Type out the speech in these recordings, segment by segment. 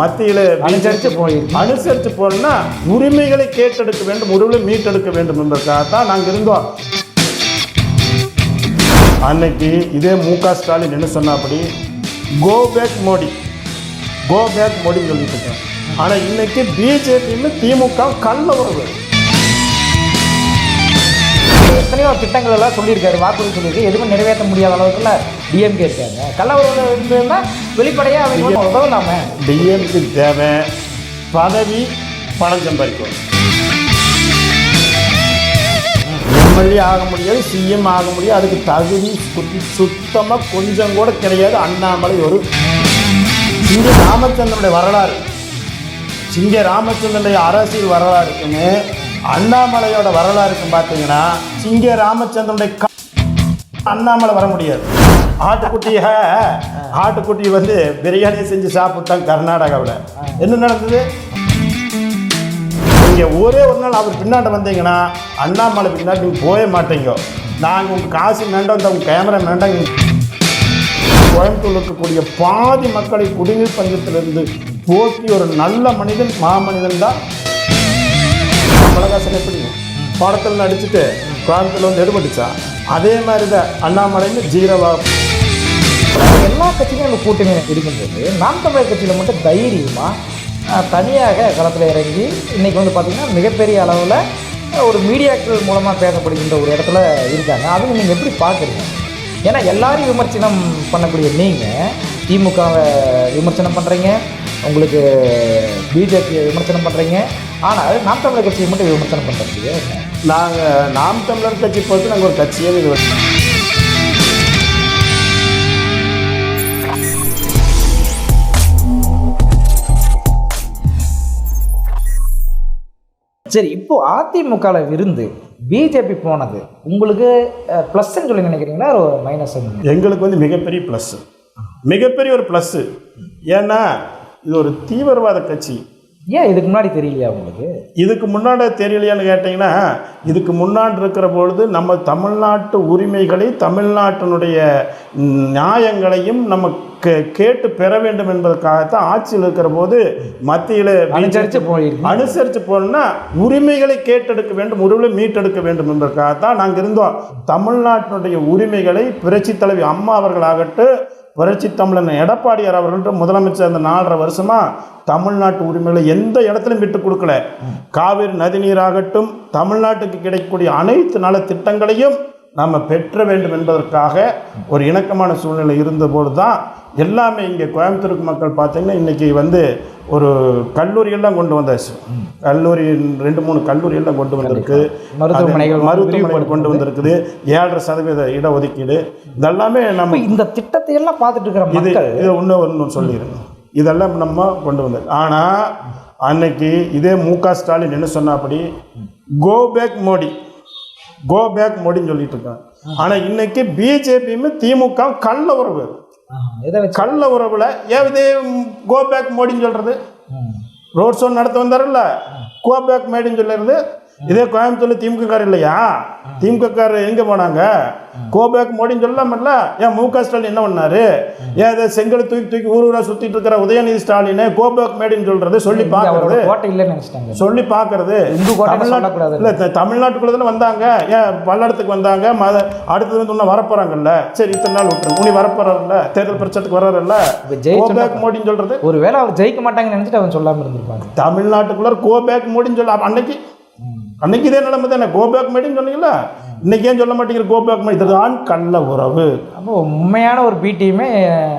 மத்தியில் அனுசரித்து போயிருக்கு அனுசரித்து போனா உரிமைகளை கேட்டெடுக்க வேண்டும் உரிமைகளை மீட்டெடுக்க வேண்டும் என்பதற்காகத்தான் நாங்கள் இருந்தோம். அன்னைக்கு இதே மு க ஸ்டாலின் என்ன சொன்னாப்படி? Go back Modi go back மோடின்னு சொல்லிட்டு இருக்கேன் ஆனால் இன்னைக்கு பிஜேபியில் திமுக கள்ள உறவு. எத்தனையோ திட்டங்கள் எல்லாம் சொல்லியிருக்காரு வாக்குறுதி சொல்லியிருக்கு. எதுவும் நிறைவேற்ற முடியாத அளவுக்குல டிஎம்கே இருக்காங்க. கள்ளவர்கள் இருந்ததுன்னா வெளிப்படையாக அவங்க வந்து உதவலாமே டிஎம்க்கு தேவை பதவி பணம் சம்பாதிக்கும் எம்எல்ஏ ஆக முடியாது சிஎம் ஆக முடியாது. அதுக்கு தகுதி சுத்தமாக கொஞ்சம் கூட கிடையாது. அண்ணாமலை ஒரு சிங்க ராமச்சந்திரனுடைய வரலாறு. சிங்க ராமச்சந்திரனுடைய அரசியல் வரலாறுக்குன்னு அண்ணாமலையோட வரலாறுக்கு பார்த்தீங்கன்னா சிங்க ராமச்சந்திரனுடைய அண்ணாமலை வர முடியாது. ஆட்டுக்குட்டிய ஆட்டுக்குட்டி வந்து பிரியாணி செஞ்சு சாப்பிட்டாங்க கர்நாடகாவில். என்ன நடந்தது? நீங்கள் ஒரே ஒரு நாள் அவர் பின்னாடி வந்தீங்கன்னா அண்ணாமலை பின்னாடி நீங்கள் போய மாட்டீங்க. நாங்கள் உங்கள் காசு வேண்டாம் உங்கள் கேமரா வேண்டாம் கோயம்புத்தூர் இருக்கக்கூடிய பாதி மக்களை குடிநீர் பஞ்சத்திலிருந்து போக்கி ஒரு நல்ல மனிதன் மாமனிதன் தான். கமலஹாசன் எப்படி படத்தில் நடிச்சுட்டு கோயம்புத்தூர்ல வந்து எடுபட்டுச்சா? அதே மாதிரி தான் அண்ணாமலைன்னு ஜீரவா. எல்லா கட்சியும் நம்ம கூட்டணி இருக்கும்போது நாம் தமிழர் கட்சியில் மட்டும் தைரியமாக தனியாக களத்தில் இறங்கி இன்றைக்கி வந்து பார்த்திங்கன்னா மிகப்பெரிய அளவில் ஒரு மீடியாக்கள் மூலமாக பேசப்படுகின்ற ஒரு இடத்துல இருக்காங்க. அதுவும் நீங்கள் எப்படி பார்க்குறீங்க ஏன்னா எல்லாரையும் விமர்சனம் பண்ணக்கூடிய நீங்கள் திமுகவை விமர்சனம் பண்ணுறீங்க உங்களுக்கு பிஜேபியை விமர்சனம் பண்ணுறீங்க ஆனால் நாம் தமிழர் கட்சியை மட்டும் விமர்சனம் பண்ணுறீங்க நாங்கள் நாம் தமிழர் கட்சி பொறுத்து நாங்கள் ஒரு கட்சியே இது சரி இப்போ அதிமுகவில் விருந்து பிஜேபி போனது. உங்களுக்கு ப்ளஸ்ன்னு சொல்லி நினைக்கிறீங்களா? ஒரு மைனஸ் எங்களுக்கு வந்து மிகப்பெரிய ப்ளஸ்ஸு மிகப்பெரிய ஒரு ப்ளஸ்ஸு ஏன்னா இது ஒரு தீவிரவாத கட்சி. ஏன் இதுக்கு முன்னாடி தெரியலையா உங்களுக்கு? இதுக்கு முன்னாடி தெரியலையான்னு கேட்டிங்கன்னா இதுக்கு முன்னாடி இருக்கிற பொழுது நம்ம தமிழ்நாட்டு உரிமைகளை தமிழ்நாட்டினுடைய நியாயங்களையும் நம்ம கேட்டு பெற வேண்டும் என்பதற்காகத்தான் ஆட்சியில் இருக்கிற போது மத்தியில் அனுசரித்து போயிருக்கு அனுசரித்து போனோம்னா உரிமைகளை கேட்டெடுக்க வேண்டும் உரிமைகளை மீட்டெடுக்க வேண்டும் என்பதற்காகத்தான் நாங்கள் இருந்தோம். தமிழ்நாட்டினுடைய உரிமைகளை புரட்சி தலைவி அம்மா அவர்களாகட்டும் புரட்சி தமிழன் எடப்பாடியார் அவர்கள்ட்ட முதலமைச்சர் அந்த நாலரை வருஷமா தமிழ்நாட்டு உரிமைகளை எந்த இடத்துலையும் விட்டு கொடுக்கல. காவிரி நதிநீராகட்டும் தமிழ்நாட்டுக்கு கிடைக்கக்கூடிய அனைத்து நல திட்டங்களையும் நம்ம பெற்ற வேண்டும் என்பதற்காக ஒரு இணக்கமான சூழ்நிலை இருந்தபோது தான் எல்லாமே இங்கே கோயம்புத்தூருக்கு மக்கள் பார்த்தீங்கன்னா இன்றைக்கி வந்து ஒரு கல்லூரியெல்லாம் கொண்டு வந்தாச்சு. கல்லூரி ரெண்டு மூணு கல்லூரியெல்லாம் கொண்டு வந்திருக்கு. மருத்துவமனைகள் மருத்துவமனைகள் கொண்டு வந்திருக்குது. ஏழரை சதவீத இடஒதுக்கீடு. இதெல்லாமே நம்ம இந்த திட்டத்தை எல்லாம் பார்த்துட்டு இருக்கிற இது இது இன்னும் ஒன்று சொல்லிடுங்க இதெல்லாம் நம்ம கொண்டு வந்தது. ஆனால் அன்னைக்கு இதே மு க ஸ்டாலின் என்ன சொன்னாப்படி? Go back Modi go back மோடின்னு சொல்லிட்டு இருக்காங்க. ஆனால் இன்னைக்கு பிஜேபியுமே திமுக கள்ள உறவு. கள்ள உறவுல ஏன் இதே கோ பேக் மோடின்னு சொல்றது. ரோட் ஷோ நடத்த வந்தாருல்ல? கோ பேக் மோடின்னு சொல்லிடுறது இதே கோயம்புத்தூர்ல திமுக கார் இல்லையா? திமுக கார் எங்க போனாங்க? கோ பேக் மோடின்னு சொல்லாமல்ல ஏன் மு க ஸ்டாலின் என்ன பண்ணாரு? ஏன் இதை செங்கல் தூக்கி தூக்கி ஊர் ஊரா சுத்திட்டு இருக்கிற உதயநிதி ஸ்டாலின் கோ பேக் மோடின்னு சொல்றது சொல்லி நினைச்சிட்டாங்க. சொல்லி கோட்டைன்னு தமிழ்நாட்டு இல்லை த- தமிழ்நாட்டுக்குள்ள தானே வந்தாங்க. ஏன் பல்லடத்துக்கு வந்தாங்க? மத அடுத்தது வந்து இன்னும் வரப்போறாங்கல்ல. சரி இத்தனை நாள் விட்டுருங்க. உனி வரப்போறாருல்ல. தேர்தல் பிரச்சத்துக்கு வர்றாருல்ல. கோபேக் மோடின்னு சொல்றது? ஒருவேளை அவர் ஜெயிக்க மாட்டாங்கன்னு நினைச்சிட்டு அவன் சொல்லாம இருந்திருப்பாங்க. தமிழ்நாட்டுக்குள்ள கோபேக் மோடின்னு சொல்ல அன்னைக்கு அன்னைக்கு இதே நிலைமை தானே? கோபேக் மோடின்னு சொன்னீங்களா இன்னைக்கு ஏன் சொல்ல மாட்டேங்கிற? கோபேக் மோடி இதுதான் கள்ள உறவு. அப்போ உண்மையான ஒரு பிடியுமே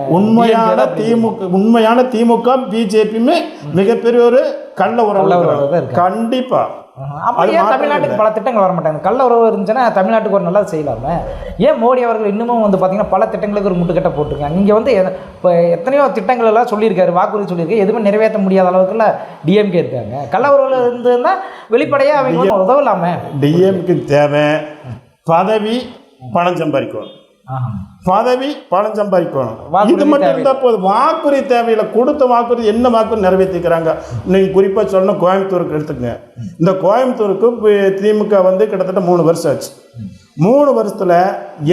உண்மையான திமுக உண்மையான திமுக பிஜேபியுமே மிகப்பெரிய ஒரு கள்ள உறவு கள்ள உறவு இருக்கிறது. தான் இருக்கு. கண்டிப்பா அப்போ அது ஏன் தமிழ்நாட்டுக்கு பல திட்டங்கள் வர மாட்டாங்க கள்ள உறவு இருந்துச்சுன்னா தமிழ்நாட்டுக்கு ஒரு நல்லது செய்யலாமே ஏன் மோடி அவர்கள் இன்னமும் வந்து பார்த்தீங்கன்னா பல திட்டங்களுக்கு ஒரு முட்டுக்கட்டை போட்டிருக்காங்க? நீங்கள் வந்து இப்போ எத்தனையோ திட்டங்கள் எல்லாம் சொல்லியிருக்காரு வாக்குறுதி சொல்லியிருக்காரு. எதுவுமே நிறைவேற்ற முடியாத அளவுக்குல டிஎம்கே இருக்காங்க. கள்ள உறவுல இருந்ததுன்னா வெளிப்படையாக அவங்க உதவலாமே. டிஎம்க்கு தேவை. பதவி பணம் சம்பாதிக்கணும். பதவி பணம் சம்பாதிக்கணும். இது மட்டும். இருந்தால் போதும். வாக்குறுதி தேவையில்லை. கொடுத்த வாக்குறுதி என்ன வாக்குறுதி நிறைவேற்றிக்கிறாங்க நீங்கள் குறிப்பாக சொல்லணும் கோயம்புத்தூருக்கு எடுத்துக்கங்க. இந்த கோயம்புத்தூருக்கு திமுக வந்து கிட்டத்தட்ட மூணு வருஷம் ஆச்சு. மூணு வருஷத்தில்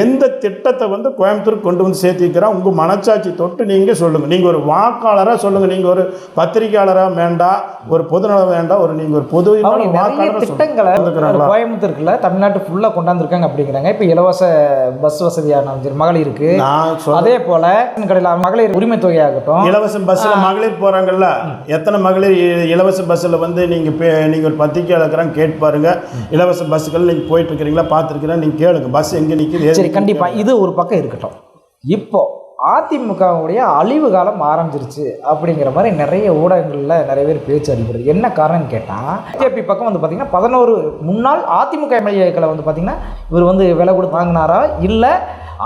எந்த திட்டத்தை வந்து கோயம்புத்தூர் கொண்டு வந்து சேர்த்திக்கிறா உங்கள் மனச்சாட்சி தொட்டு நீங்கள் சொல்லுங்கள் நீங்கள் ஒரு வாக்காளராக சொல்லுங்கள் நீங்கள் ஒரு பத்திரிகையாளராக வேண்டாம் ஒரு பொதுநலம் வேண்டாம் ஒரு நீங்கள் ஒரு பொது திட்டங்களை கோயம்புத்தூருக்குள்ள தமிழ்நாட்டு ஃபுல்லாக கொண்டாந்துருக்காங்க அப்படிங்கிறாங்க. இப்போ இலவச பஸ் வசதியான மகளிருக்கு அதே போல கடையில் மகளிர் உரிமை தொகையாகட்டும் இலவச பஸ்ஸில் மகளிர் போகிறாங்கல்ல எத்தனை மகளிர் இலவச பஸ்ஸில் வந்து நீங்கள் நீங்கள் ஒரு பத்திரிக்கையாளர் இருக்கிறாங்க கேட்டு பாருங்க. இலவச பஸ்ஸுகள் நீங்கள் போயிட்டு இருக்கிறீங்களா? பார்த்துருக்கிறேன். நீங்கள் கேளுங்க. பஸ் எங்கே நிற்கிது சரி கண்டிப்பாக இது ஒரு பக்கம் இருக்கட்டும். இப்போ அதிமுகவுடைய அழிவு காலம் ஆரம்பிச்சிருச்சு அப்படிங்கிற மாதிரி நிறைய ஊடகங்களில் நிறைய பேர் பேச்சு அடிப்படுது என்ன காரணம்னு கேட்டால் பிஜேபி பக்கம் வந்து பார்த்தீங்கன்னா பதினோரு முன்னாள் அதிமுக எம்எல்ஏக்களை வந்து பார்த்திங்கன்னா இவர் வந்து விலை கொடுத்து வாங்கினாரா இல்லை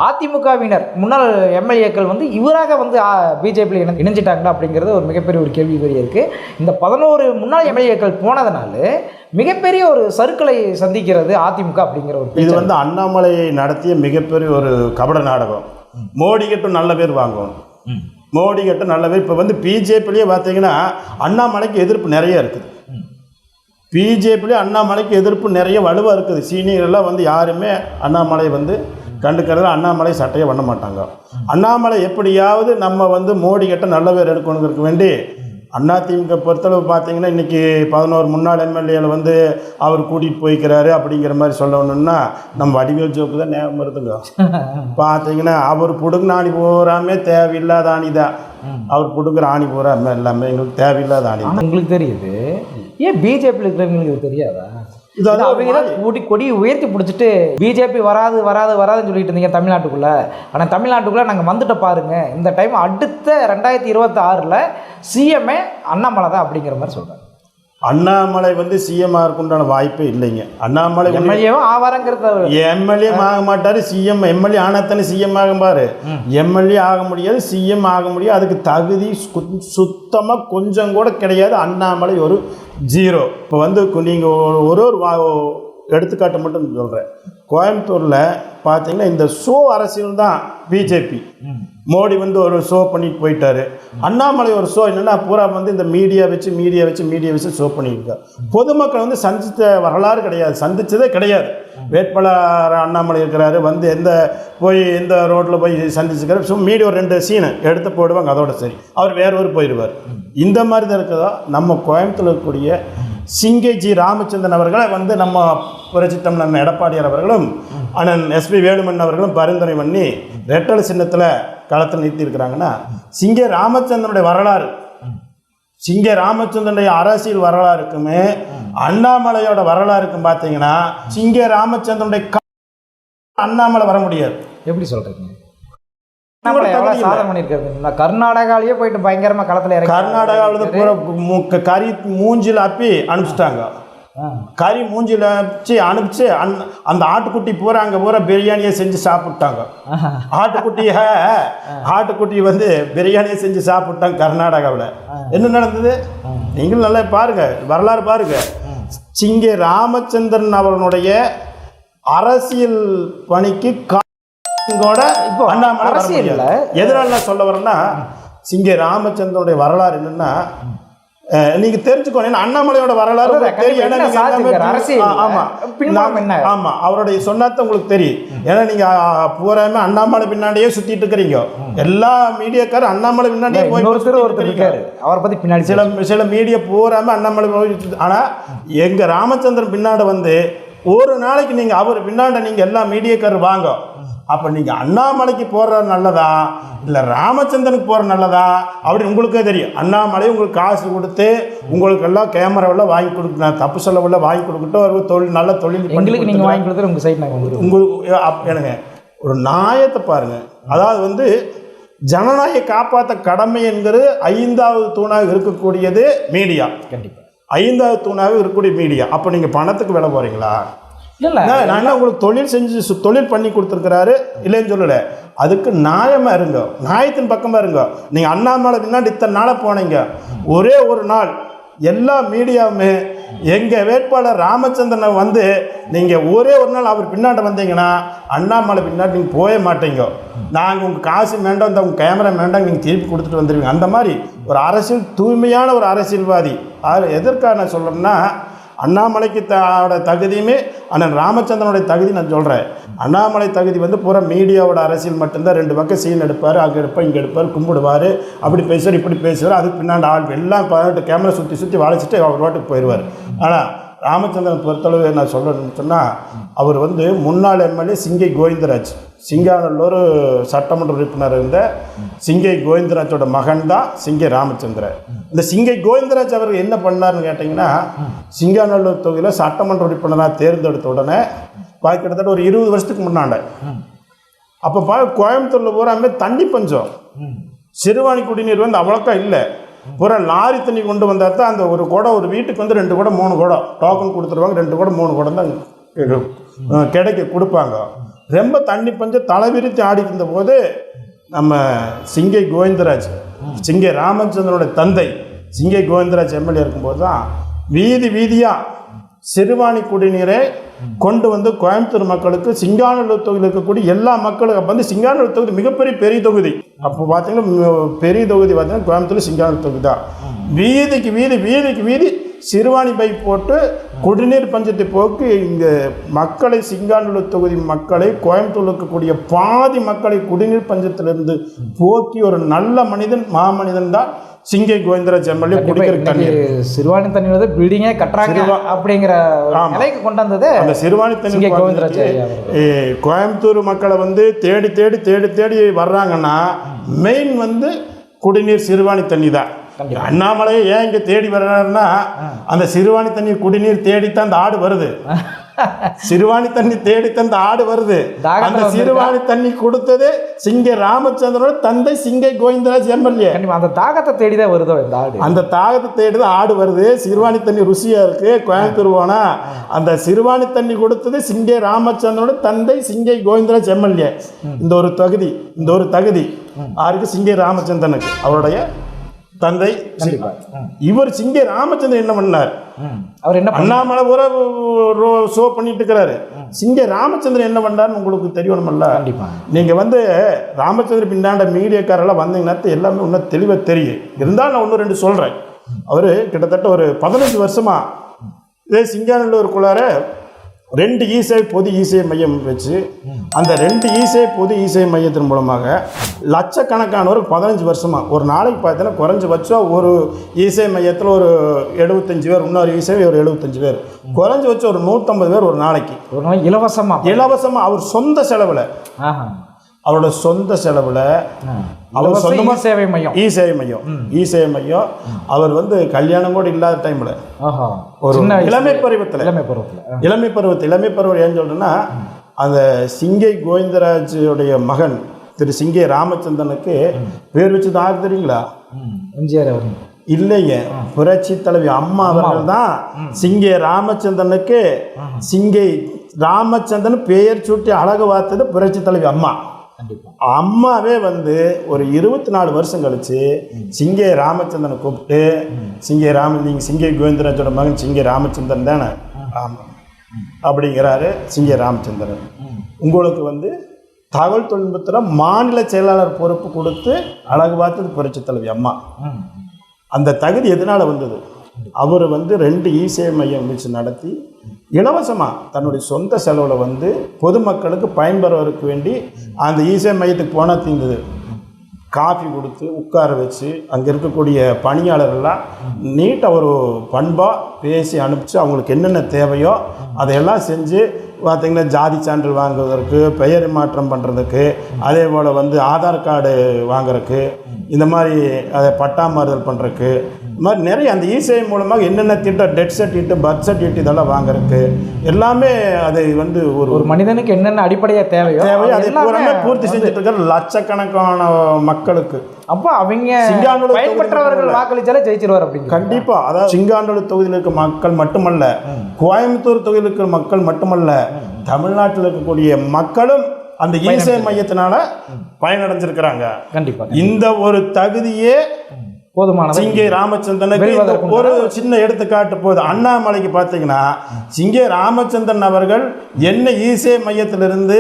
அதிமுகவினர் முன்னாள் எம்எல்ஏக்கள் வந்து இவராக வந்து பிஜேபியில் இணை இணைஞ்சிட்டாங்களா அப்படிங்கிறது ஒரு மிகப்பெரிய ஒரு கேள்விக்குறி இருக்குது இந்த பதினோரு முன்னாள் எம்எல்ஏக்கள் போனதுனால மிகப்பெரிய ஒரு சர்க்கிளை சந்திக்கிறது அதிமுக அப்படிங்கிற ஒரு இது வந்து அண்ணாமலை நடத்திய மிகப்பெரிய ஒரு கபட நாடகம். மோடி கிட்ட நல்ல பேர் வாங்குவோம் மோடி கிட்ட நல்ல பேர். இப்போ வந்து பிஜேபிலேயே பார்த்தீங்கன்னா அண்ணாமலைக்கு எதிர்ப்பு நிறைய இருக்குது. பிஜேபிலேயே அண்ணாமலைக்கு எதிர்ப்பு நிறைய வலுவாக இருக்குது. சீனியர்லாம் வந்து யாருமே அண்ணாமலை வந்து கண்டுக்கிறது அண்ணாமலை சட்டையை பண்ண மாட்டாங்க. அண்ணாமலை எப்படியாவது நம்ம வந்து மோடி கிட்ட நல்ல பேர் எடுக்கணுங்கிறதுக்கு வேண்டி அதிமுக பொறுத்தளவு பார்த்தீங்கன்னா இன்றைக்கி பதினோரு முன்னாள் எம்எல்ஏல வந்து அவர் கூட்டிகிட்டு போய்க்கிறாரு அப்படிங்கிற மாதிரி சொல்லணும்னா நம்ம வடிவேல் ஜோக்கு தான் ஞாபகம் வருதுங்க. பார்த்தீங்கன்னா அவர் பிடுங்கின ஆணி பூராமே தேவையில்லாத ஆணி தான். அவர் பிடுங்குற ஆணி பூராமே எல்லாமே எங்களுக்கு தேவையில்லாத ஆணி உங்களுக்கு தெரியுது. ஏன் பிஜேபியில் இருக்கிறவங்களுக்கு தெரியாதா? அவங்க தான் கூட்டி கொடி உயர்த்தி பிடிச்சிட்டு பிஜேபி வராது வராது வராதுன்னு சொல்லிட்டு இருந்தீங்க தமிழ்நாட்டுக்குள்ள. ஆனால் தமிழ்நாட்டுக்குள்ள நாங்கள் வந்துட்டு பாருங்க. இந்த டைம் அடுத்த ரெண்டாயிரத்தி இருபத்தி ஆறில் சிஎம்ஏ அண்ணாமலை தான் அப்படிங்கிற மாதிரி சொல்கிறாங்க அண்ணாமலை வந்து சிஎம் இருக்குண்டான வாய்ப்பே இல்லைங்க. அண்ணாமலை எம்எல்ஏவும் ஆவாரங்கிறத எம்எல்ஏ ஆக மாட்டார் சிஎம் எம்எல்ஏ ஆனத்தானே சிஎம் ஆகும் பாரு. எம்எல்ஏ ஆக முடியாது சிஎம் ஆக முடியாது. அதுக்கு தகுதி சுத்தமாக கொஞ்சம் கூட கிடையாது. அண்ணாமலை ஒரு ஜீரோ. இப்போ வந்து நீங்கள் ஒரு ஒரு வா எடுத்துக்காட்டு மட்டும் சொல்கிறேன் கோயம்புத்தூரில் பார்த்தீங்கன்னா இந்த ஷோ அரசியல் தான் பிஜேபி மோடி வந்து ஒரு ஷோ பண்ணிட்டு போயிட்டாரு. அண்ணாமலை ஒரு ஷோ என்னென்னா பூரா வந்து இந்த மீடியா வச்சு மீடியா வச்சு மீடியா வச்சு ஷோ பண்ணியிருக்கார். பொதுமக்கள் வந்து சந்தித்த வரலாறு கிடையாது. சந்தித்ததே கிடையாது. வேட்பாளர் அண்ணாமலை இருக்கிறாரு. வந்து எந்த போய் எந்த ரோட்டில் போய் சந்திச்சுக்கிறார். ஸோ மீடியா ஒரு ரெண்டு சீனை எடுத்து போடுவாங்க. அதோட சரி. அவர் வேற ஊர் போயிடுவார் இந்த மாதிரி தான் இருக்கிறதா நம்ம கோயம்புத்தூர் இருக்கக்கூடிய சிங்கேஜி ராமச்சந்திரன் அவர்களை வந்து நம்ம புரட்சி தமிழன் எடப்பாடியார் அவர்களும் அண்ணன் எஸ்பி வேலுமன் அவர்களும் பரிந்துரை பண்ணி ரெட்டல் சின்னத்தில் களத்தில் நிறுத்தி இருக்கிறாங்கன்னா சிங்கை ராமச்சந்திரனுடைய வரலாறு. சிங்க ராமச்சந்திரனுடைய அரசியல் வரலாறுக்குமே அண்ணாமலையோட வரலாறுக்கும் பார்த்தீங்கன்னா சிங்க ராமச்சந்திரனுடைய அண்ணாமலை வர முடியாது. எப்படி நான் கர்நாடகாலேயே போயிட்டு பயங்கரமாக களத்தில் கர்நாடகாவில் பூரா கறி மூஞ்சில் அப்பி அனுப்பிச்சிட்டாங்க. கறி மூஞ்சில் வச்சு அனுப்பிச்சு அந் அந்த ஆட்டுக்குட்டி பூரா அங்கே பூரா பிரியாணியை செஞ்சு சாப்பிட்டாங்க. ஆட்டுக்குட்டிய ஆட்டுக்குட்டி வந்து பிரியாணியை செஞ்சு சாப்பிட்டாங்க கர்நாடகாவில். என்ன நடந்தது? நீங்களும் நல்லா பாருங்க வரலாறு பாருங்க. சிங்கே ராமச்சந்திரன் அவர்களுடைய அரசியல் பணிக்கு இப்போ அண்ணாமலை. எதனால நான் சொல்ல வரேன்னா சிங்கே ராமச்சந்திரனுடைய வரலாறு என்னன்னா நீங்க தெரிஞ்சுக்கணும் ஏன்னா அண்ணாமலையோட வரலாறு தெரியும். ஆமா? ஆமா அவருடைய சொன்னாத்த உங்களுக்கு தெரியும். ஏன்னா நீங்க பூராமே அண்ணாமலை பின்னாடியே சுத்திட்டு இருக்கிறீங்க. எல்லா மீடியாக்காரும் அண்ணாமலை பின்னாடியே போய் ஒருத்தர் இருக்கிறீங்க. இருக்காரு. அவரை பற்றி பின்னாடி சில சில மீடியா பூராம அண்ணாமலை ஆனா எங்க ராமச்சந்திரன் பின்னாடி வந்து ஒரு நாளைக்கு நீங்க அவர் பின்னாண்ட நீங்க எல்லா மீடியாக்காரர் வாங்க. அப்ப நீங்க அண்ணாமலைக்கு போறது நல்லதா? இல்ல ராமச்சந்திரனுக்கு போற நல்லதா? அப்படின்னு உங்களுக்கே தெரியும். அண்ணாமலை உங்களுக்கு காசு கொடுத்து உங்களுக்கு எல்லாம் கேமராவெல்லாம் வாங்கி கொடுக்க நான் தப்பு சொல்லவில்லை வாங்கி கொடுக்கட்டும். ஒரு தொழில் நல்ல தொழில் எங்களுக்கு நீங்கள். வாங்கி கொடுத்துட்டு உங்கள் சைட் நாங்கள் உங்களுக்கு எனக்கு ஒரு நியாயத்தை பாருங்க. அதாவது வந்து ஜனநாயக காப்பாற்ற கடமை என்கிறது ஐந்தாவது தூணாக இருக்கக்கூடியது மீடியா. கண்டிப்பாக ஐந்தாவது தூணாக இருக்கக்கூடிய மீடியா. அப்போ நீங்கள் பணத்துக்கு விலை போகிறீங்களா இல்லை. நான் என்ன உங்களுக்கு தொழில் செஞ்சு தொழில் பண்ணி கொடுத்துருக்கிறாரு? இல்லைன்னு சொல்லலை. அதுக்கு நியாயமாக இருங்க. நியாயத்தின் பக்கமாக இருங்க. நீங்கள் அண்ணாமலை பின்னாடி இத்தனை நாளாக போனீங்க. ஒரே ஒரு நாள் எல்லா மீடியாவுமே எங்கள் வேட்பாளர் ராமச்சந்திரனை வந்து நீங்கள் ஒரே ஒரு நாள் அவர் பின்னாடி வந்தீங்கன்னா அண்ணாமலை பின்னாடி நீங்கள் போய மாட்டீங்க. நாங்கள் உங்கள் காசு வேண்டாம் இந்த உங்கள் கேமரா வேண்டாம் நீங்கள் திருப்பி கொடுத்துட்டு வந்துடுவீங்க அந்த மாதிரி ஒரு அரசியல் தூய்மையான ஒரு அரசியல்வாதி. அது எதற்காக நான் சொல்கிறேன்னா அண்ணாமலைக்கு தோட தகுதியுமே அண்ணன் ராமச்சந்திரனுடைய தகுதி நான் சொல்கிறேன் அண்ணாமலை தகுதி வந்து பூரா மீடியாவோட அரசியல் மட்டும்தான். ரெண்டு பக்கம் சீன் எடுப்பார் அங்கே எடுப்பார் இங்கே எடுப்பார் கும்பிடுவார். அப்படி பேசுவார் இப்படி பேசுவார். அதுக்கு பின்னாடி ஆள் எல்லாம் பதினெட்டு கேமரா சுற்றி சுற்றி வளைச்சிட்டு அவர் ரோட்டுக்கு போயிடுவார் ஆனால் ராமச்சந்திரன் பொறுத்தளவு நான் சொல்லணும்னு சொன்னால் அவர் வந்து முன்னாள் எம்எல்ஏ சிங்கை கோவிந்தராஜ். சிங்காநல்லூர் சட்டமன்ற உறுப்பினர் இருந்த சிங்கை கோவிந்தராஜோட மகன் தான் சிங்கை ராமச்சந்திரன் இந்த சிங்கை கோவிந்தராஜ் அவர் என்ன பண்ணாருன்னு கேட்டிங்கன்னா சிங்காநல்லூர் தொகுதியில் சட்டமன்ற உறுப்பினராக தேர்ந்தெடுத்த உடனே கிட்டத்தட்ட ஒரு இருபது வருஷத்துக்கு முன்னாண்ட. அப்போ பா கோயம்புத்தூரில் பூராமே தண்ணி பஞ்சம். சிறுவாணி குடிநீர் வந்து அவ்வளோக்கா இல்லை. பூரா லாரி தண்ணி கொண்டு வந்தால் தான் அந்த ஒரு குடம் ஒரு வீட்டுக்கு வந்து ரெண்டு குடம் மூணு குடம். டோக்கன் கொடுத்துருவாங்க ரெண்டு குடம் மூணு குடம் தான் கிடைக்க கொடுப்பாங்க. ரொம்ப தண்ணி பஞ்சம் தலைவிரித்து ஆடிட்டு இருந்தபோது நம்ம சிங்கை கோவிந்தராஜ் சிங்கை ராமச்சந்திரனுடைய தந்தை சிங்கை கோவிந்தராஜ் எம்எல்ஏ இருக்கும்போது தான் வீதி வீதியாக சிறுவாணி குடிநீரை கொண்டு வந்து கோயம்புத்தூர் மக்களுக்கு சிங்காநல்லூர் தொகுதியில் இருக்கக்கூடிய எல்லா மக்களுக்கும் அப்போ வந்து சிங்காநல்லூர் தொகுதி மிகப்பெரிய பெரிய தொகுதி. அப்போ பார்த்தீங்கன்னா பெரிய தொகுதி பார்த்தீங்கன்னா கோயம்புத்தூர் சிங்காநல்லூர் தொகுதி தான் வீதிக்கு வீதி வீதிக்கு வீதி சிறுவாணி பை போட்டு குடிநீர் பஞ்சத்தை போக்கு இங்கே மக்களை சிங்காநல்லூர் தொகுதி மக்களை கோயம்புத்தூர் இருக்கக்கூடிய பாதி மக்களை குடிநீர் பஞ்சத்திலிருந்து போக்கி ஒரு நல்ல மனிதன் மாமனிதன் தான் சிங்கை கோவிந்தராஜ் எம்எல்ஏ குடிக்கிற தண்ணீர். சிறுவாணி தண்ணி வந்து பில்டிங்கே கட்டுறாங்க அப்படிங்கிற. நிலைக்கு கொண்டு வந்தது அந்த சிறுவாணி தண்ணீர் கோவிந்தராஜ் கோயம்புத்தூர் மக்களை வந்து தேடி தேடி தேடி தேடி வர்றாங்கன்னா மெயின் வந்து குடிநீர் சிறுவாணி தண்ணி தான். கண்டிப்பா. அண்ணாமலை ஏன் இங்கே தேடி வர்றாருன்னா அந்த சிறுவாணி தண்ணி குடிநீர் தேடித்தான் அந்த ஆடு வருது. சிறுவாணி தண்ணி தேடித்தான் அந்த ஆடு வருது. அந்த? சிறுவாணி தண்ணி கொடுத்தது சிங்கை ராமச்சந்திரனோட தந்தை சிங்கை கோவிந்தராஜ் எம்எல்ஏ. அந்த தாகத்தை தேடி தான் வருதோ இந்த ஆடு? அந்த தாகத்தை தேடி ஆடு வருது. சிறுவாணி தண்ணி ருசியாக இருக்கு. கோயம்புத்தூர் போனா அந்த சிறுவாணி தண்ணி கொடுத்தது சிங்கை ராமச்சந்திரனோட தந்தை சிங்கை கோவிந்தராஜ் எம்எல்ஏ. இந்த ஒரு தகுதி இந்த ஒரு தகுதி யாருக்கு சிங்கை ராமச்சந்திரனுக்கு. அவருடைய தந்தை இவர் சிங்கை ராமச்சந்திரன் என்ன பண்ணார். அவர் என்ன அண்ணாமலை பூரா ஷோ பண்ணிட்டு இருக்கிறாரு. சிங்கை ராமச்சந்திரன் என்ன பண்ணாருன்னு உங்களுக்கு தெரியணுமல்ல? கண்டிப்பா. நீங்கள் வந்து ராமச்சந்திரன் பின்னாண்ட மீடியாக்காரெல்லாம் வந்தீங்கன்னா எல்லாமே இன்னும் தெளிவாக தெரியும். இருந்தாலும் நான் ஒன்று ரெண்டு சொல்கிறேன் அவர் கிட்டத்தட்ட ஒரு பதினஞ்சு வருஷமா இதே சிங்காநல்லூருக்குள்ளார ரெண்டு ஈசை பொது ஈசை மையம் வச்சு அந்த ரெண்டு ஈசை பொது ஈசை மையத்தின் மூலமாக லட்சக்கணக்கானவர் பதினஞ்சு வருஷமா ஒரு நாளைக்கு பார்த்தீங்கன்னா குறைஞ்சபட்சம் ஒரு ஈசை மையத்தில் ஒரு எழுபத்தஞ்சு பேர் இன்னொரு ஈசை ஒரு எழுபத்தஞ்சு பேர். குறைஞ்சபட்சம் ஒரு நூற்றம்பது பேர் ஒரு நாளைக்கு. ஒரு நாள் இலவசமா? இலவசமாக அவர் சொந்த செலவில். ஆஹா. அவரோட சொந்த செலவில். அவர் இலவச சொந்தமா- இ சேவை மையம். இ சேவை மையம். இ சேவை மையம். அவர் வந்து கல்யாணம் கூட இல்லாத டைமில் ஒரு இளமை பருவத்தில். இளமை பருவத்தில். இளமை பருவத்தில். இளமை பருவம் ஏன் சொல்றேன்னா அந்த சிங்கை கோவிந்தராஜுடைய மகன் திரு சிங்கை ராமச்சந்திரனுக்கு பேர் வச்சு தான் தெரியுங்களா. எம்ஜிஆர் அவர் இல்லைங்க. புரட்சி தலைவி அம்மா அவர்கள் தான் சிங்கை ராமச்சந்திரனுக்கு சிங்கை ராமச்சந்திரன் பெயர் சூட்டி அழகு பார்த்தது புரட்சி தலைவி அம்மா. அம்மாவே வந்து ஒரு இருபத்தி நாலு வருஷம் கழிச்சு சிங்கை ராமச்சந்திரனை கூப்பிட்டு சிங்கை ராம நீங்கள் சிங்கை கோவிந்தராஜோட மகன் சிங்கை ராமச்சந்திரன் தானே? ஆமாம் அப்படிங்கிறாரு சிங்கை ராமச்சந்திரன். உங்களுக்கு வந்து தகவல் தொழில்நுட்பத்தில் மாநில செயலாளர் பொறுப்பு கொடுத்து அழகு பார்த்தது புரட்சி தலைவி அம்மா. அந்த தகுதி எதனால் வந்தது? அவர் வந்து ரெண்டு இசை மையம் வச்சு நடத்தி இலவசமாக தன்னுடைய சொந்த செலவில் வந்து பொதுமக்களுக்கு பயன்பெறுவதற்கு வேண்டி அந்த இசை மையத்துக்கு போனால் தீர்ந்தது காஃபி கொடுத்து உட்கார வச்சு அங்கே இருக்கக்கூடிய பணியாளர்கள்லாம் நீட்டாக ஒரு பண்பாக பேசி அனுப்பிச்சு அவங்களுக்கு என்னென்ன தேவையோ அதையெல்லாம் செஞ்சு பார்த்திங்கன்னா ஜாதி சான்றிதழ் வாங்குவதற்கு பெயர் மாற்றம் பண்ணுறதுக்கு அதே போல் வந்து ஆதார் கார்டு வாங்குறதுக்கு இந்த மாதிரி அதை பட்டா மாறுதல் பண்ணுறதுக்கு மாதிரி நிறைய அந்த இசேவை மூலமாக என்னென்ன திட்டம் டெத் சர்டிஃபிகேட் பர்த் சர்டிஃபிகேட் இதெல்லாம் வாங்குறதுக்கு எல்லாமே அதை வந்து ஒரு ஒரு மனிதனுக்கு என்னென்ன அடிப்படையா தேவையோ தேவை அது எல்லாமே பூர்த்தி செஞ்சுட்டு இருக்கிற லட்சக்கணக்கான மக்களுக்கு. அப்போ அவங்க சிங்காநல்லூர் பயன்பெற்றவர்கள் வாக்களிச்சாலே ஜெயிச்சிருவார் அப்படிங்க கண்டிப்பா. அதாவது சிங்காண்டூர் தொகுதியில் இருக்க மக்கள் மட்டுமல்ல கோயம்புத்தூர் தொகுதியில் இருக்கிற மக்கள் மட்டுமல்ல தமிழ்நாட்டில் இருக்கக்கூடிய மக்களும் அந்த ஈசை மையத்தினால பயனடைஞ்சிருக்கிறாங்க. கண்டிப்பா இந்த ஒரு தகுதியே போதுமானது சிங்கை ராமச்சந்திரனுக்கு ஒரு சின்ன எடுத்துக்காட்டு போகுது அண்ணாமலைக்கு பார்த்தீங்கன்னா சிங்கை ராமச்சந்திரன் அவர்கள் என்ன ஈசே மையத்திலிருந்து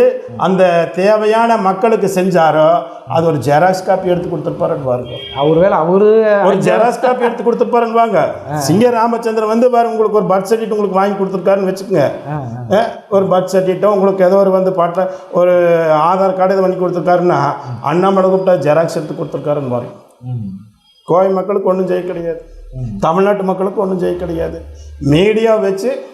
அந்த தேவையான மக்களுக்கு செஞ்சாரோ அது ஒரு ஜெராக்ஸ் காப்பி எடுத்து கொடுத்துருப்பாருன்னு பாருங்க ஒருவேளை அவரு ஒரு ஜெராக்ஸ் காப்பி எடுத்து கொடுத்துருப்பாருன்னு வாங்க சிங்க ராமச்சந்திரன் வந்து பாரு உங்களுக்கு ஒரு பர்த் சர்டிஃபிகேட் உங்களுக்கு வாங்கி கொடுத்துருக்காருன்னு வச்சுக்கோங்க. ஒரு பர்த் சர்டிஃபிகேட்டோ உங்களுக்கு ஏதோ ஒரு வந்து பாட்ட ஒரு ஆதார் கார்டு இதை பண்ணி கொடுத்துருக்காருன்னா அண்ணாமலை கூப்பிட்டா ஜெராக்ஸ் எடுத்து கொடுத்துருக்காருன்னு பாருங்க. கோவை மக்களுக்கு ஒன்றும் செய்ய கிடையாது. தமிழ்நாட்டு மக்களுக்கு ஒன்றும் செய்ய கிடையாது. மீடியா வச்சு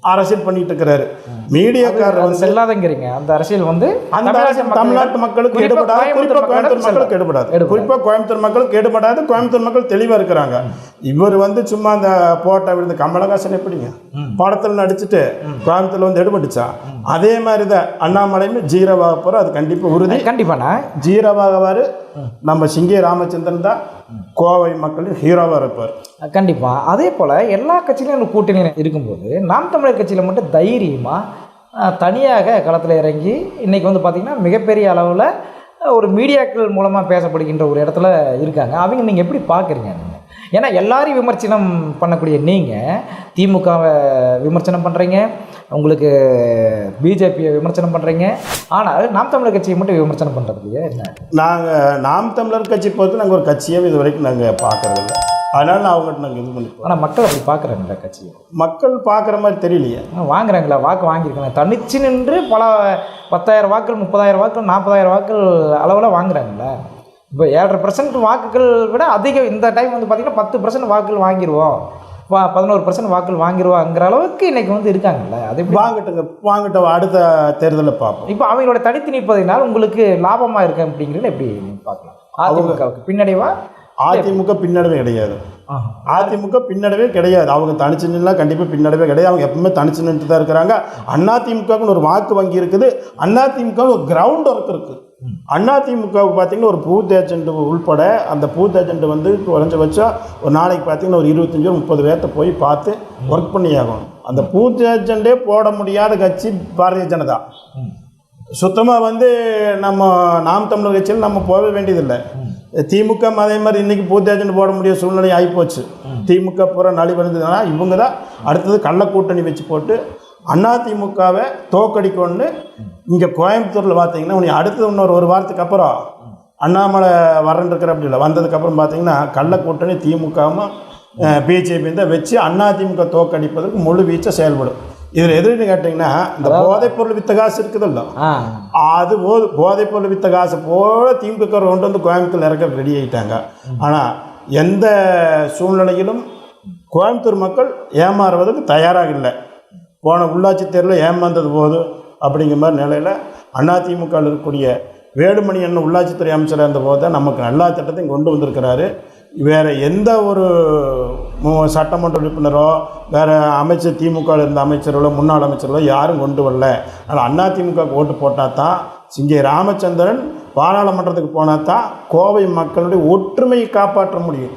அரசியல் பண்ணிட்டு இருக்கிறாரு மீடியாக்காரர் வந்து செல்லாதங்கிறீங்க. அந்த அரசியல் வந்து அந்த தமிழ்நாட்டு அரசியல் மக்களுக்கு- தமிழ்நாட்டு மக்களுக்கு எடுபடாது. குறிப்பா கோயம்புத்தூர் மக்களுக்கு. எடுபடாது. எடுபடாது. குறிப்பா கோயம்புத்தூர் மக்களுக்கு எடுபடாது. கோயம்புத்தூர் மக்கள் தெளிவா இருக்கிறாங்க. இவர் வந்து சும்மா அந்த போட்டோ விழுந்து கமலஹாசன் எப்படிங்க? படத்துல நடிச்சுட்டு கோயம்புத்தூர்ல வந்து எடுபட்டுச்சா? அதே மாதிரி தான் அண்ணாமலையும் ஜீரோவாக போற அது கண்டிப்பா உறுதி. கண்டிப்பாண்ணா. ஜீரோவாகவாரு நம்ம சிங்கே ராமச்சந்திரன் தான் கோவை மக்களின் ஹீரோவா இருப்பார். கண்டிப்பாக அதே போல் எல்லா கட்சியிலும் கூட்டணி இருக்கும்போது நாம் தமிழர் கட்சியில் மட்டும் தைரியமாக தனியாக களத்தில் இறங்கி இன்றைக்கி வந்து பார்த்திங்கன்னா மிகப்பெரிய அளவில் ஒரு மீடியாக்கள் மூலமாக பேசப்படுகின்ற ஒரு இடத்துல இருக்காங்க. அவங்க நீங்கள் எப்படி பார்க்குறீங்க நீங்கள் ஏன்னா எல்லாரையும் விமர்சனம் பண்ணக்கூடிய நீங்கள் திமுகவை விமர்சனம் பண்ணுறீங்க உங்களுக்கு பிஜேபியை விமர்சனம் பண்ணுறீங்க ஆனால் நாம் தமிழர் கட்சியை மட்டும் விமர்சனம் பண்ணுறது இல்லையா என்ன? நாங்கள் நாம் தமிழர் கட்சி பொறுத்து நாங்கள் ஒரு கட்சியாகவே இது வரைக்கும் நாங்கள் பார்க்கறதில்ல. அதனால நான் அவங்ககிட்ட நாங்கள் இது பண்ணிப்போம். ஆனால் மக்கள் அப்படி பார்க்குறாங்களா கட்சியை மக்கள் பார்க்குற மாதிரி தெரியலையே. வாங்குறாங்களா? வாக்கு வாங்கியிருக்காங்க தனிச்சு நின்று பல பத்தாயிரம் வாக்கள் முப்பதாயிரம் வாக்கள் நாற்பதாயிரம் வாக்கள் அளவில் வாங்குறாங்களா இப்போ ஏழரை பர்சன்ட் வாக்குகள் விட அதிகம் இந்த டைம் வந்து பார்த்திங்கன்னா பத்து பர்சன்ட் வாக்குகள் வாங்கிடுவோம் வா பதினோரு பர்சன்ட் வாக்குகள் வாங்கிடுவோங்கிற அளவுக்கு இன்னைக்கு வந்து இருக்காங்கல்ல. அது வாங்கட்டுங்க வாங்கட்டும் அடுத்த தேர்தலில் பார்ப்போம். இப்போ அவங்களோட தனித்து நிற்பதினால் உங்களுக்கு லாபமாக இருக்கு அப்படிங்கிறத எப்படி பார்க்கலாம்? அதிமுகவுக்கு. பின்னடைவா? அதிமுக பின்னடைவே கிடையாது. அதிமுக பின்னடைவே கிடையாது. அவங்க தனிச்சு நின்னா கண்டிப்பாக பின்னடைவே கிடையாது. அவங்க எப்பவுமே தனிச்சு நின்று தான் இருக்கிறாங்க அதிமுகவுக்குன்னு ஒரு வாக்கு வங்கி இருக்குது. அதிமுக ஒரு கிரவுண்ட் ஒர்க் இருக்குது அதிமுகவுக்கு பார்த்தீங்கன்னா ஒரு பூத் ஏஜென்ட் உள்பட அந்த பூத் ஏஜென்ட் வந்து குறைஞ்சபட்சம் ஒரு நாளைக்கு பார்த்தீங்கன்னா ஒரு இருபத்தஞ்சு முப்பது பேர்த்த போய் பார்த்து ஒர்க் பண்ணி ஆகணும் அந்த பூத் ஏஜென்ட்டே போட முடியாத கட்சி பாரதிய ஜனதா. சுத்தமாக வந்து நம்ம நாம் தமிழர் கட்சியில் நம்ம போக வேண்டியதில்லை. திமுக அதே மாதிரி இன்றைக்கி பூத் போட முடிய சூழ்நிலை ஆகிப்போச்சு திமுக பூரா நலிவடைந்ததுனால இவங்க தான் அடுத்தது கள்ள கூட்டணி வச்சு போட்டு அதிமுகவை தோக்கடிக்கணும்னு இங்கே கோயம்புத்தூரில் பார்த்தீங்கன்னா உனக்கு அடுத்தது இன்னொரு ஒரு வாரத்துக்கு அப்புறம் அண்ணாமலை வரன்ருக்கிற அப்படி இல்லை. வந்ததுக்கப்புறம் பார்த்தீங்கன்னா கள்ள கூட்டணி திமுகவும் பிஜேபி தான் வச்சு அதிமுக தோக்கடிப்பதற்கு முழு வீச்சை செயல்படும். இதில் எதுன்னு கேட்டிங்கன்னா இந்த போதைப்பொருள் வித்த காசு இருக்குதுல்ல. அது போது போதைப்பொருள் வித்த காசு போல திமுக கொண்டு வந்து கோயம்புத்தூர் இறக்க ரெடி ஆகிட்டாங்க ஆனால் எந்த சூழ்நிலையிலும் கோயம்புத்தூர் மக்கள் ஏமாறுவதற்கு தயாராக இல்லை. போன உள்ளாட்சி தேர்தலில் ஏமாந்தது போது அப்படிங்கிற மாதிரி நிலையில் அதிமுகவில் இருக்கக்கூடிய வேலுமணி அண்ணன் உள்ளாட்சித்துறை அமைச்சராக இருந்த போது தான் நமக்கு எல்லா திட்டத்தையும் கொண்டு வந்திருக்கிறாரு. வேறு எந்த ஒரு சட்டமன்ற உறுப்பினரோ வேறு அமைச்சர் திமுகவில் இருந்த அமைச்சர்களோ முன்னாள் அமைச்சர்களோ யாரும் கொண்டு வரல. அதனால் அதிமுக ஓட்டு போட்டால் தான் சிங்கே ராமச்சந்திரன் பாராளுமன்றத்துக்கு போனால் தான் கோவை மக்களுடைய ஒற்றுமையை காப்பாற்ற முடியும்.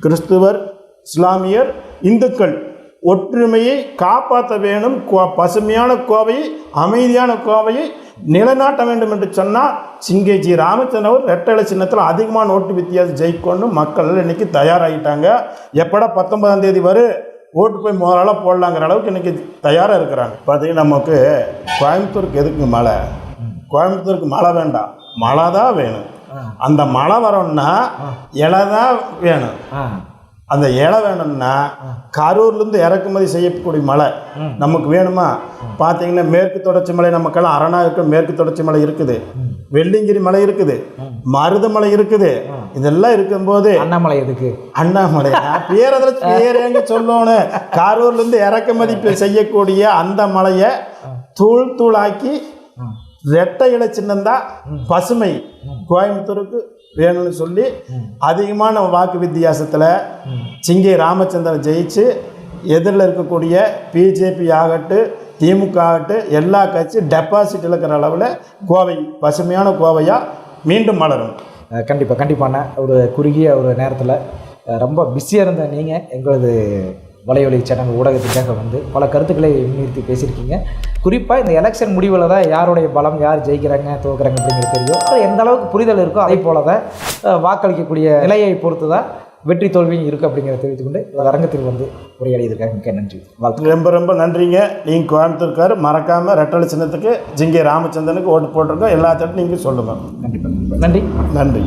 கிறிஸ்துவர் இஸ்லாமியர் இந்துக்கள் ஒற்றுமையை காப்பாற்ற வேணும். கோ- பசுமையான கோவையை அமைதியான கோவையை நிலைநாட்ட வேண்டும் என்று சொன்னால் சிங்கேஜி ராமச்சந்திரன் அவர் ரெட்டலை சின்னத்தில் அதிகமான ஓட்டு வித்தியாசம் ஜெயிக்கணும் மக்கள் இன்னைக்கு தயாராகிட்டாங்க. எப்படா பத்தொன்பதாம் தேதி வரும் ஓட்டு போய் முதலாக போடலாங்கிற அளவுக்கு இன்னைக்கு தயாராக இருக்கிறாங்க. பார்த்தீங்கன்னா நமக்கு கோயம்புத்தூருக்கு எதுக்கு மழை? கோயம்புத்தூருக்கு மழை வேண்டாம். மழை தான் வேணும் அந்த மழை வரணும்னா இலை தான் வேணும். அந்த இலை வேணும்னா கரூர்லேருந்து இறக்குமதி செய்யக்கூடிய மலை நமக்கு வேணுமா? பார்த்தீங்கன்னா மேற்கு தொடர்ச்சி மலை நமக்கெல்லாம் அரணா இருக்க மேற்கு தொடர்ச்சி மலை இருக்குது. வெள்ளிங்கிரி மலை இருக்குது. மருதமலை இருக்குது. இதெல்லாம் இருக்கும்போது அண்ணாமலை எதுக்கு? அண்ணாமலை. பேர் அதில் பேர் எங்க சொல்லணும். கரூர்லேருந்து இறக்குமதி செய்யக்கூடிய அந்த மலையை தூள் தூளாக்கி ரெட்டை இலை சின்னந்தா பசுமை கோயம்புத்தூருக்கு வேணும்னு சொல்லி அதிகமான வாக்கு வித்தியாசத்தில் சிங்கை ராமச்சந்திரன் ஜெயிச்சு எதிரில் இருக்கக்கூடிய பிஜேபி ஆகட்டும் திமுக ஆகட்டும் எல்லா கட்சி டெபாசிட் இருக்கிற அளவில் கோவை பசுமையான கோவையாக மீண்டும் மலரும். கண்டிப்பாக கண்டிப்பான ஒரு குறுகிய ஒரு நேரத்தில் ரொம்ப பிஸியாக இருந்த நீங்கள் எங்களது வலையொலி சேனல் ஊடகத்துக்காக வந்து பல கருத்துக்களை முன்னிறுத்தி பேசியிருக்கீங்க. குறிப்பாக இந்த எலெக்ஷன் முடிவில் தான் யாருடைய பலம் யார் ஜெயிக்கிறாங்க தோக்குறாங்க அப்படிங்கிறது தெரியும். அது எந்த அளவுக்கு புரிதல் இருக்கோ அதே போல தான் வாக்களிக்கக்கூடிய நிலையை பொறுத்து தான் வெற்றி தோல்வியும் இருக்குது அப்படிங்கிறத தெரிவித்துக்கொண்டு அரங்கத்தில் வந்து உரையாடியிருக்காங்க மிக்க நன்றி. வாழ்த்து ரொம்ப ரொம்ப நன்றிங்க. நீங்கள் கோயம்புத்தூர்க்கார் மறக்காமல் ரெட்டலை சின்னத்துக்கு ஜிங்கே ராமச்சந்திரனுக்கு ஓட்டு போட்டிருக்கோம். எல்லாத்திட்டும் நீங்கள் சொல்லுங்கள் நன்றி நன்றி. நன்றி.